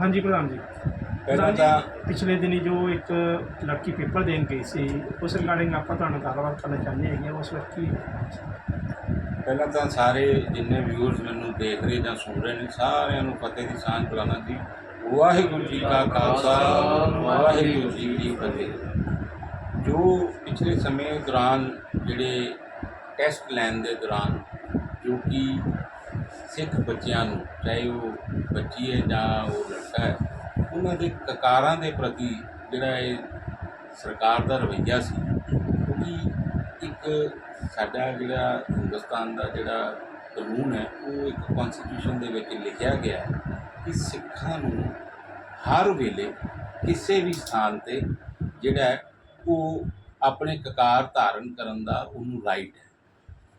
ਹਾਂਜੀ ਪ੍ਰਧਾਨ ਜੀ। ਪਹਿਲਾਂ ਤਾਂ ਪਿਛਲੇ ਦਿਨੀ ਜੋ ਇੱਕ ਲੜਕੀ ਪੇਪਰ ਦੇਣ ਗਈ ਸੀ ਉਸ ਰਿਗਾਰਡਿੰਗ ਆਪਾਂ ਤੁਹਾਨੂੰ ਗੱਲਬਾਤ ਕਰਨਾ ਚਾਹੁੰਦੇ ਹੈਗੇ ਹਾਂ। ਉਸ ਲੜਕੀ ਪਹਿਲਾਂ ਤਾਂ ਸਾਰੇ ਜਿੰਨੇ ਵਿਊਅਰਸ ਮੈਨੂੰ ਦੇਖ ਰਹੇ ਜਾਂ ਸੁਣ ਰਹੇ ਨੇ ਸਾਰਿਆਂ ਨੂੰ ਫਤਿਹ ਦੀ ਸਾਂਝ ਬੁਲਾਣਾ ਜੀ। ਵਾਹਿਗੁਰੂ ਜੀ ਕਾ ਖਾਲਸਾ ਵਾਹਿਗੁਰੂ ਜੀ ਕੀ ਫਤਿਹ। ਜੋ ਪਿਛਲੇ ਸਮੇਂ ਦੌਰਾਨ ਜਿਹੜੇ ਟੈਸਟ ਲੈਣ ਦੇ ਦੌਰਾਨ ਜੋ ਕਿ ਸਿੱਖ ਬੱਚਿਆਂ ਨੂੰ, ਚਾਹੇ ਉਹ ਬੱਚੀ ਹੈ ਜਾਂ ਉਹ ਲੜਕਾ ਹੈ, ਉਹਨਾਂ ਦੇ ਕਕਾਰਾਂ ਦੇ ਪ੍ਰਤੀ ਜਿਹੜਾ ਇਹ ਸਰਕਾਰ ਦਾ ਰਵੱਈਆ ਸੀ, ਕਿਉਂਕਿ ਇੱਕ ਸਾਡਾ ਜਿਹੜਾ ਹਿੰਦੁਸਤਾਨ ਦਾ ਜਿਹੜਾ ਕਾਨੂੰਨ ਹੈ, ਉਹ ਇੱਕ ਕਨਸਟੀਟਿਊਸ਼ਨ ਦੇ ਵਿੱਚ ਲਿਖਿਆ ਗਿਆ ਹੈ ਕਿ ਸਿੱਖਾਂ ਨੂੰ ਹਰ ਵੇਲੇ ਕਿਸੇ ਵੀ ਸਥਾਨ ਤੇ ਜਿਹੜਾ ਉਹ ਆਪਣੇ ਕਕਾਰ ਧਾਰਨ ਕਰਨ ਦਾ ਉਹਨੂੰ ਰਾਈਟ ਹੈ।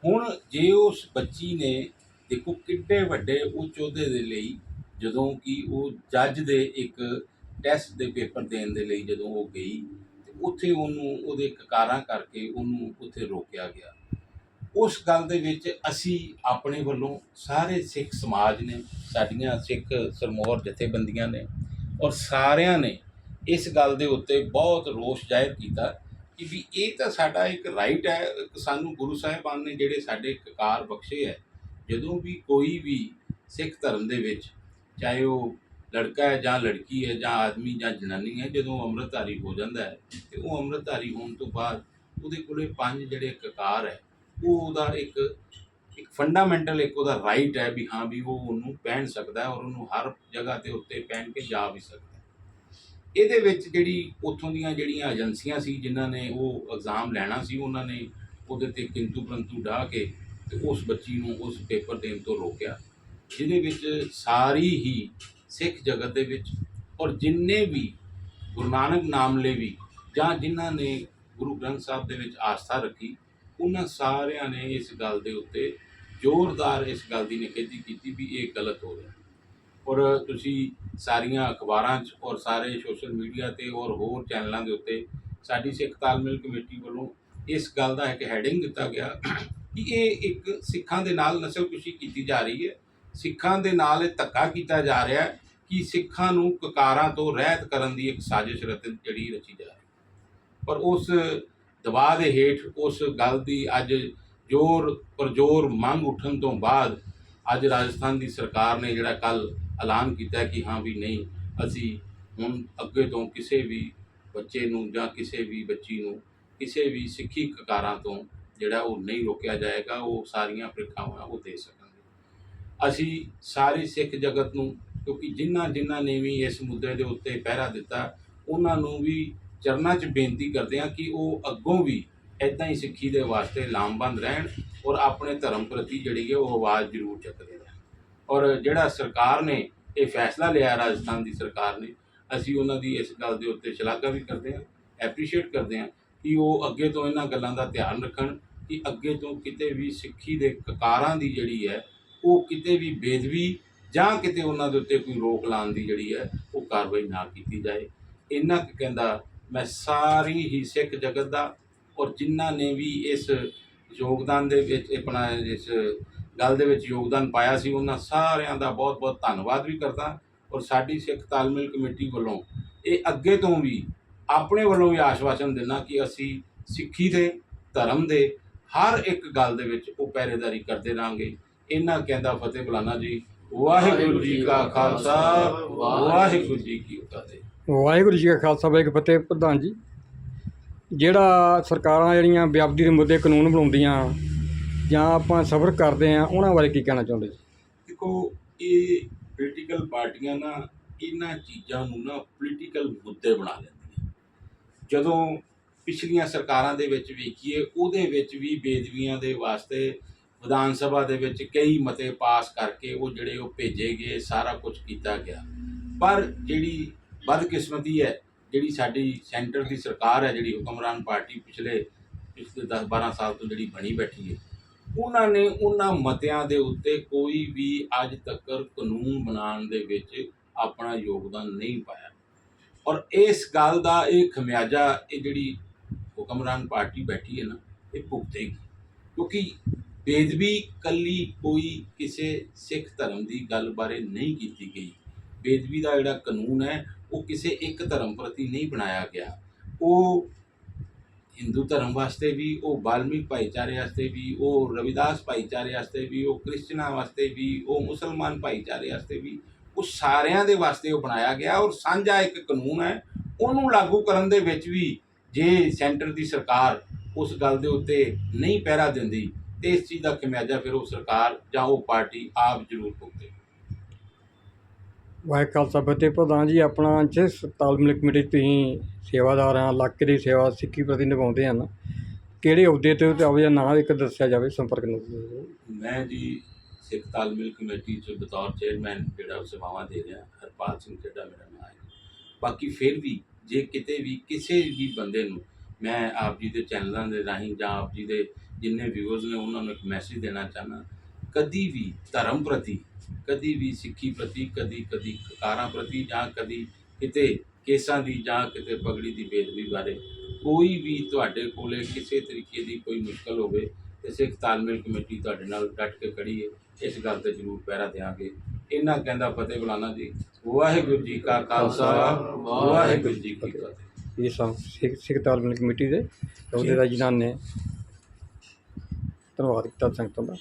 ਹੁਣ ਜੇ ਉਸ ਬੱਚੀ ਨੇ ਦੇਖੋ ਕਿੱਡੇ ਵੱਡੇ ਉੱਚ ਅਹੁਦੇ ਦੇ ਲਈ, ਜਦੋਂ ਕਿ ਉਹ ਜੱਜ ਦੇ ਇੱਕ ਟੈਸਟ ਦੇ ਪੇਪਰ ਦੇਣ ਦੇ ਲਈ ਜਦੋਂ ਉਹ ਗਈ ਉੱਥੇ ਉਹਨੂੰ, ਉਹਦੇ ਕਕਾਰਾਂ ਕਰਕੇ ਉਹਨੂੰ ਉੱਥੇ ਰੋਕਿਆ ਗਿਆ। ਉਸ ਗੱਲ ਦੇ ਵਿੱਚ ਅਸੀਂ ਆਪਣੇ ਵੱਲੋਂ ਸਾਰੇ ਸਿੱਖ ਸਮਾਜ ਨੇ, ਸਾਡੀਆਂ ਸਿੱਖ ਸਰਮੌਰ ਜਥੇਬੰਦੀਆਂ ਨੇ ਔਰ ਸਾਰਿਆਂ ਨੇ ਇਸ ਗੱਲ ਦੇ ਉੱਤੇ ਬਹੁਤ ਰੋਸ਼ ਜ਼ਾਹਿਰ ਕੀਤਾ ਕਿ ਵੀ ਇਹ ਤਾਂ ਸਾਡਾ ਇੱਕ ਰਾਈਟ ਹੈ, ਸਾਨੂੰ ਗੁਰੂ ਸਾਹਿਬਾਨ ਨੇ ਜਿਹੜੇ ਸਾਡੇ ਕਕਾਰ ਬਖਸ਼ੇ ਹੈ ਜਦੋਂ ਵੀ ਕੋਈ ਵੀ ਸਿੱਖ ਧਰਮ ਦੇ ਵਿੱਚ, ਚਾਹੇ ਉਹ ਲੜਕਾ ਹੈ ਜਾਂ ਲੜਕੀ ਹੈ ਜਾਂ ਆਦਮੀ ਜਾਂ ਜਨਾਨੀ ਹੈ, ਜਦੋਂ ਅੰਮ੍ਰਿਤਧਾਰੀ ਹੋ ਜਾਂਦਾ ਹੈ, ਤੇ ਉਹ ਅੰਮ੍ਰਿਤਧਾਰੀ ਹੋਣ ਤੋਂ ਬਾਅਦ ਉਹਦੇ ਕੋਲੇ ਪੰਜ ਜਿਹੜੇ ਕਕਾਰ ਹੈ, ਉਹ ਉਹਦਾ ਇੱਕ ਇੱਕ ਫੰਡਾਮੈਂਟਲ ਇੱਕ ਉਹਦਾ ਰਾਈਟ ਹੈ ਵੀ ਹਾਂ ਵੀ ਉਹ ਉਹਨੂੰ ਪਹਿਨ ਸਕਦਾ ਹੈ ਔਰ ਉਹਨੂੰ ਹਰ ਜਗ੍ਹਾ ਤੇ ਉੱਤੇ ਪਹਿਨ ਕੇ ਜਾ ਵੀ ਸਕਦਾ ਇਹਦੇ ਵਿੱਚ ਜਿਹੜੀ ਉੱਥੋਂ ਦੀਆਂ ਜਿਹੜੀਆਂ ਏਜੰਸੀਆਂ ਸੀ, ਜਿਨ੍ਹਾਂ ਨੇ ਉਹ ਐਗਜ਼ਾਮ ਲੈਣਾ ਸੀ, ਉਹਨਾਂ ਨੇ ਉਹਦੇ ਤੇ ਕਿੰਤੂ ਪਰੰਤੂ ਢਾਹ ਕੇ ਤੇ ਉਸ ਬੱਚੀ ਨੂੰ ਉਸ ਪੇਪਰ ਦੇਣ ਤੋਂ ਰੋਕਿਆ, ਜਿਹਦੇ ਵਿੱਚ ਸਾਰੀ ਹੀ ਸਿੱਖ ਜਗਤ ਦੇ ਵਿੱਚ ਔਰ ਜਿੰਨੇ ਵੀ ਗੁਰੂ ਨਾਨਕ ਨਾਮ ਲੈਵੀ ਜਾਂ ਜਿਨ੍ਹਾਂ ਨੇ ਗੁਰੂ ਗ੍ਰੰਥ ਸਾਹਿਬ ਦੇ ਵਿੱਚ ਆਸਥਾ ਰੱਖੀ, ਉਹਨਾਂ ਸਾਰਿਆਂ ਨੇ ਇਸ ਗੱਲ ਦੇ ਉੱਤੇ ਜ਼ੋਰਦਾਰ ਇਸ ਗੱਲ ਦੀ ਨਿਖੇਧੀ ਕੀਤੀ ਵੀ ਇਹ ਗਲਤ ਹੋ ਰਿਹਾ। ਔਰ ਤੁਸੀਂ ਸਾਰੀਆਂ ਅਖਬਾਰਾਂ 'ਚ ਔਰ ਸਾਰੇ ਸੋਸ਼ਲ ਮੀਡੀਆ ਤੇ ਔਰ ਹੋਰ ਚੈਨਲਾਂ ਦੇ ਉੱਤੇ ਸਾਡੀ ਸਿੱਖ ਤਾਲਮੇਲ ਕਮੇਟੀ ਵੱਲੋਂ ਇਸ ਗੱਲ ਦਾ ਇੱਕ ਹੈਡਿੰਗ ਦਿੱਤਾ ਗਿਆ ਕਿ ਇਹ ਇੱਕ ਸਿੱਖਾਂ ਦੇ ਨਾਲ ਨਸਲਕੁਸ਼ੀ ਕੀਤੀ ਜਾ ਰਹੀ ਹੈ। ਸਿੱਖਾਂ ਦੇ ਨਾਲ ਇਹ ਧੱਕਾ ਕੀਤਾ ਜਾ ਰਿਹਾ ਹੈ ਕਿ ਸਿੱਖਾਂ ਨੂੰ ਕਕਾਰਾਂ ਤੋਂ ਰਹਿਤ ਕਰਨ ਦੀ ਇੱਕ ਸਾਜ਼ਿਸ਼ ਰਤਨ ਜਿਹੜੀ ਰਚੀ ਜਾ ਰਹੀ ਪਰ ਉਸ ਦਬਾਅ ਦੇ ਹੇਠ ਉਸ ਗੱਲ ਦੀ ਅੱਜ ਜ਼ੋਰ ਪਰਜ਼ੋਰ ਮੰਗ ਉੱਠਣ ਤੋਂ ਬਾਅਦ ਅੱਜ ਰਾਜਸਥਾਨ ਦੀ ਸਰਕਾਰ ਨੇ ਜਿਹੜਾ ਕੱਲ ਐਲਾਨ ਕੀਤਾ ਕਿ ਹਾਂ ਵੀ ਨਹੀਂ, ਅਸੀਂ ਹੁਣ ਅੱਗੇ ਤੋਂ ਕਿਸੇ ਵੀ ਬੱਚੇ ਨੂੰ ਜਾਂ ਕਿਸੇ ਵੀ ਬੱਚੀ ਨੂੰ ਕਿਸੇ ਵੀ ਸਿੱਖੀ ਕਕਾਰਾਂ ਤੋਂ ਜਿਹੜਾ ਉਹ ਨਹੀਂ ਰੋਕਿਆ ਜਾਏਗਾ, ਉਹ ਸਾਰੀਆਂ ਪ੍ਰੀਖਿਆਵਾਂ ਉਹ ਦੇ ਸਕਣਗੇ ਅਸੀਂ ਸਾਰੇ ਸਿੱਖ ਜਗਤ ਨੂੰ, ਕਿਉਂਕਿ ਜਿਨ੍ਹਾਂ ਜਿਨ੍ਹਾਂ ਨੇ ਵੀ ਇਸ ਮੁੱਦੇ ਦੇ ਉੱਤੇ ਪਹਿਰਾ ਦਿੱਤਾ, ਉਹਨਾਂ ਨੂੰ ਵੀ ਚਰਨਾਂ 'ਚ ਬੇਨਤੀ ਕਰਦੇ ਹਾਂ ਕਿ ਉਹ ਅੱਗੋਂ ਵੀ ਇਦਾਂ ਹੀ ਸਿੱਖੀ ਦੇ ਵਾਸਤੇ ਲਾਮਬੰਦ ਰਹਿਣ ਔਰ ਆਪਣੇ ਧਰਮ ਪ੍ਰਤੀ ਜਿਹੜੀ ਹੈ ਉਹ ਆਵਾਜ਼ ਜ਼ਰੂਰ ਚੱਕਦੇ ਰਹਿਣ। ਔਰ ਜਿਹੜਾ ਸਰਕਾਰ ਨੇ ਇਹ ਫੈਸਲਾ ਲਿਆ, ਰਾਜਸਥਾਨ ਦੀ ਸਰਕਾਰ ਨੇ, ਅਸੀਂ ਉਹਨਾਂ ਦੀ ਇਸ ਗੱਲ ਦੇ ਉੱਤੇ ਸ਼ਲਾਘਾ ਵੀ ਕਰਦੇ ਹਾਂ ਐਪਰੀਸ਼ੀਏਟ ਕਰਦੇ ਹਾਂ ਕਿ ਉਹ ਅੱਗੇ ਤੋਂ ਇਹਨਾਂ ਗੱਲਾਂ ਦਾ ਧਿਆਨ ਰੱਖਣ ਕਿ ਅੱਗੇ ਤੋਂ ਕਿਤੇ ਵੀ ਸਿੱਖੀ ਦੇ ਕਕਾਰਾਂ ਦੀ ਜਿਹੜੀ ਹੈ, ਉਹ ਕਿਤੇ ਵੀ ਬੇਦਵੀ ਜਾਂ ਕਿਤੇ ਉਹਨਾਂ ਦੇ ਉੱਤੇ ਕੋਈ ਰੋਕ ਲਾਉਣ ਦੀ ਜਿਹੜੀ ਹੈ, ਉਹ ਕਾਰਵਾਈ ਨਾ ਕੀਤੀ ਜਾਏ। ਇਹਨਾਂ ਕਹਿੰਦਾ, ਮੈਂ ਸਾਰੀ ਹੀ ਸਿੱਖ ਜਗਤ ਦਾ ਔਰ ਜਿਨ੍ਹਾਂ ਨੇ ਵੀ ਇਸ ਯੋਗਦਾਨ ਦੇ ਵਿੱਚ, ਆਪਣਾ ਇਸ ਗੱਲ ਦੇ ਵਿੱਚ ਯੋਗਦਾਨ ਪਾਇਆ ਸੀ, ਉਹਨਾਂ ਸਾਰਿਆਂ ਦਾ ਬਹੁਤ-ਬਹੁਤ ਧੰਨਵਾਦ ਵੀ ਕਰਦਾ ਔਰ ਸਾਡੀ ਸਿੱਖ ਤਾਲਮੇਲ ਕਮੇਟੀ ਵੱਲੋਂ ਇਹ ਅੱਗੇ ਤੋਂ ਵੀ ਆਪਣੇ ਵੱਲੋਂ ਵੀ ਆਸ਼ਵਾਸਨ ਦਿੰਦਾ ਕਿ ਅਸੀਂ ਸਿੱਖੀ ਦੇ, ਧਰਮ ਦੇ ਹਰ ਇੱਕ ਗੱਲ ਦੇ ਵਿੱਚ ਉਹ ਪਹਿਰੇਦਾਰੀ ਕਰਦੇ ਰਹਾਂਗੇ ਇਹਨਾਂ ਕਹਿੰਦਾ ਫਤਿਹ ਬੁਲਾਣਾ ਜੀ ਵਾਹਿਗੁਰੂ ਜੀ ਕਾ ਖਾਲਸਾ ਵਾਹਿਗੁਰੂ ਜੀ ਕੀ ਫਤਿਹ। ਵਾਹਿਗੁਰੂ ਜੀ ਕਾ ਖਾਲਸਾ ਵਾਹਿਗੁਰੂ ਫਤਿਹ ਪ੍ਰਧਾਨ ਜੀ। ਜਿਹੜਾ ਸਰਕਾਰਾਂ ਜਿਹੜੀਆਂ ਵਿਆਪਦੀ ਦੇ ਮੁੱਦੇ ਕਾਨੂੰਨ ਬਣਾਉਂਦੀਆਂ ਜਾਂ ਆਪਾਂ ਸਫਰ ਕਰਦੇ ਆ ਉਹਨਾਂ ਬਾਰੇ ਕੀ ਕਹਿਣਾ ਚਾਹੁੰਦੇ ਜੀ? ਦੇਖੋ ਇਹ ਪੋਲੀਟੀਕਲ ਪਾਰਟੀਆਂ ਨਾ ਇਹਨਾਂ ਚੀਜ਼ਾਂ ਨੂੰ ਨਾ ਪੋਲੀਟੀਕਲ ਮੁੱਦੇ ਬਣਾ ਲੈਂਦੀਆਂ। ਜਦੋਂ ਪਿਛਲੀਆਂ ਸਰਕਾਰਾਂ ਦੇ ਵਿੱਚ ਵੇਖੀਏ, ਉਹਦੇ ਵਿੱਚ ਵੀ ਬੇਦਵੀਆਂ ਦੇ ਵਾਸਤੇ ਵਿਧਾਨ ਸਭਾ ਦੇ ਵਿੱਚ ਕਈ ਮਤੇ ਪਾਸ ਕਰਕੇ ਉਹ ਜਿਹੜੇ ਉਹ ਭੇਜੇ ਗਏ, ਸਾਰਾ ਕੁਝ ਕੀਤਾ ਗਿਆ। ਪਰ ਜਿਹੜੀ ਬਦਕਿਸਮਤੀ ਹੈ, ਜਿਹੜੀ ਸਾਡੀ ਸੈਂਟਰ ਦੀ ਸਰਕਾਰ ਹੈ, ਜਿਹੜੀ ਹੁਕਮਰਾਨ ਪਾਰਟੀ ਪਿਛਲੇ ਪਿਛਲੇ 10 12 ਸਾਲ ਤੋਂ ਜਿਹੜੀ ਬਣੀ ਬੈਠੀ ਹੈ, ਉਹਨਾਂ ਨੇ ਉਹਨਾਂ ਮਤਿਆਂ ਦੇ ਉੱਤੇ ਕੋਈ ਵੀ ਅੱਜ ਤੱਕ ਕਾਨੂੰਨ ਬਣਾਉਣ ਦੇ ਵਿੱਚ ਆਪਣਾ ਯੋਗਦਾਨ ਨਹੀਂ ਪਾਇਆ। ਔਰ ਇਸ ਗੱਲ ਦਾ ਇਹ ਖਮਿਆਜਾ, ਇਹ ਜਿਹੜੀ ਹੁਕਮਰਾਨ ਪਾਰਟੀ ਬੈਠੀ ਹੈ ਨਾ, ਇਹ ਭੁਗਤੇਗੀ। ਕਿਉਂਕਿ ਬੇਦਬੀ ਕੱਲੀ ਕੋਈ ਕਿਸੇ ਸਿੱਖ ਧਰਮ ਦੀ ਗੱਲ ਬਾਰੇ ਨਹੀਂ ਕੀਤੀ ਗਈ। ਬੇਦਬੀ ਦਾ ਜਿਹੜਾ ਕਾਨੂੰਨ ਹੈ, ਉਹ ਕਿਸੇ ਇੱਕ ਧਰਮ ਪ੍ਰਤੀ ਨਹੀਂ ਬਣਾਇਆ ਗਿਆ। ਉਹ ਹਿੰਦੂ ਧਰਮ ਵਾਸਤੇ ਵੀ, ਉਹ ਬਾਲਮੀਕ ਭਾਈਚਾਰੇ ਵਾਸਤੇ ਵੀ, ਉਹ ਰਵਿਦਾਸ ਭਾਈਚਾਰੇ ਵਾਸਤੇ ਵੀ, ਉਹ ਕ੍ਰਿਸਚਨਾਂ ਵਾਸਤੇ ਵੀ, ਉਹ ਮੁਸਲਮਾਨ ਭਾਈਚਾਰੇ ਵਾਸਤੇ ਵੀ, ਉਹ ਸਾਰਿਆਂ ਦੇ ਵਾਸਤੇ ਉਹ ਬਣਾਇਆ ਗਿਆ। ਔਰ ਸਾਂਝਾ ਇੱਕ ਕਾਨੂੰਨ ਹੈ, ਉਹਨੂੰ ਲਾਗੂ ਕਰਨ ਦੇ ਵਿੱਚ ਵੀ ਜੇ ਸੈਂਟਰ ਦੀ ਸਰਕਾਰ ਉਸ ਗੱਲ ਦੇ ਉੱਤੇ ਨਹੀਂ ਪਹਿਰਾ ਦਿੰਦੀ ਤੇ ਇਸ ਚੀਜ਼ ਦਾ ਖਮਿਆਜਾ ਫਿਰ ਉਹ ਸਰਕਾਰ ਜਾਂ ਉਹ ਪਾਰਟੀ ਆਪ ਜ਼ਰੂਰ ਭੁਗਤੇ। ਵਾਹਿ ਖਾਲਸਾ ਫਤਿਹ ਪ੍ਰਧਾਨ ਜੀ ਆਪਣਾ ਜਿਸ ਤਾਲਮੇਲ ਕਮੇਟੀ ਤੁਸੀਂ ਸੇਵਾਦਾਰ ਆ ਇਲਾਕੇ ਦੀ ਸੇਵਾ ਸਿੱਖੀ ਪ੍ਰਤੀ ਨਿਭਾਉਂਦੇ ਹਨ। ਕਿਹੜੇ ਅਹੁਦੇ ਤੇ ਤੇ ਆਪਣਾ ਨਾਮ ਇੱਕ ਦੱਸਿਆ ਜਾਵੇ ਸੰਪਰਕ ਨੂੰ। ਮੈਂ ਜੀ ਸਿੱਖ ਤਾਲਮੇਲ ਕਮੇਟੀ 'ਚ ਬਤੌਰ ਚੇਅਰਮੈਨ ਜਿਹੜਾ ਸੇਵਾਵਾਂ ਦੇ ਰਿਹਾ ਹਰਪਾਲ ਸਿੰਘ ਚੱਡਾ ਮੇਰਾ ਨਾਮ ਹੈ। ਬਾਕੀ ਫਿਰ ਵੀ ਜੇ ਕਿਤੇ ਵੀ ਕਿਸੇ ਵੀ ਬੰਦੇ ਨੂੰ ਮੈਂ ਆਪ ਜੀ ਦੇ ਚੈਨਲਾਂ ਦੇ ਰਾਹੀਂ ਜਾਂ ਆਪ ਜੀ ਦੇ ਜਿੰਨੇ ਵਿਊਅਰਸ ਨੇ ਉਹਨਾਂ ਨੂੰ ਇੱਕ ਮੈਸੇਜ ਦੇਣਾ ਚਾਹਨਾ, ਕਦੀ ਵੀ ਧਰਮ ਪ੍ਰਤੀ, ਕਦੀ ਵੀ ਸਿੱਖੀ ਪ੍ਰਤੀ, ਕਦੀ ਕਦੀ ਕਾਰਾਂ ਪ੍ਰਤੀ ਜਾਂ ਕਦੀ ਕਿਤੇ ਕੇਸਾਂ ਦੀ ਜਾਂ ਕਿਤੇ ਪਗੜੀ ਦੀ ਬੇਦਬੀ ਬਾਰੇ ਕੋਈ ਵੀ ਤੁਹਾਡੇ ਕੋਲੇ ਕਿਸੇ ਤਰੀਕੇ ਦੀ ਕੋਈ ਮੁਸ਼ਕਲ ਹੋਵੇ ਤੇ ਸਿੱਖ ਤਾਲਮੇਲ ਕਮੇਟੀ ਤੁਹਾਡੇ ਨਾਲ ਡਟ ਕੇ ਖੜੀ ਹੈ। ਇਸ ਗੱਲ ਤੇ ਜ਼ਰੂਰ ਪਹਿਰਾ ਦੇਵਾਂਗੇ ਇਹਨਾਂ ਕਹਿੰਦਾ ਫਤਿਹ ਬੁਲਾਣਾ ਜੀ। ਵਾਹਿਗੁਰੂ ਜੀ ਕਾ ਖਾਲਸਾ। ਵਾਹਿਗੁਰੂ ਜੀ ਕੀ ਫਤਿਹ। ਇਹ ਸੰ ਸਿੱਖ ਸਿੱਖ ਤਾਲਮੇਲ ਕਮੇਟੀ ਦੇ ਅਹੁਦੇ ਦਾ ਜਿਨ੍ਹਾਂ ਨੇ ਧੰਨਵਾਦ ਕੀਤਾ ਸੰਗਤਾਂ ਦਾ।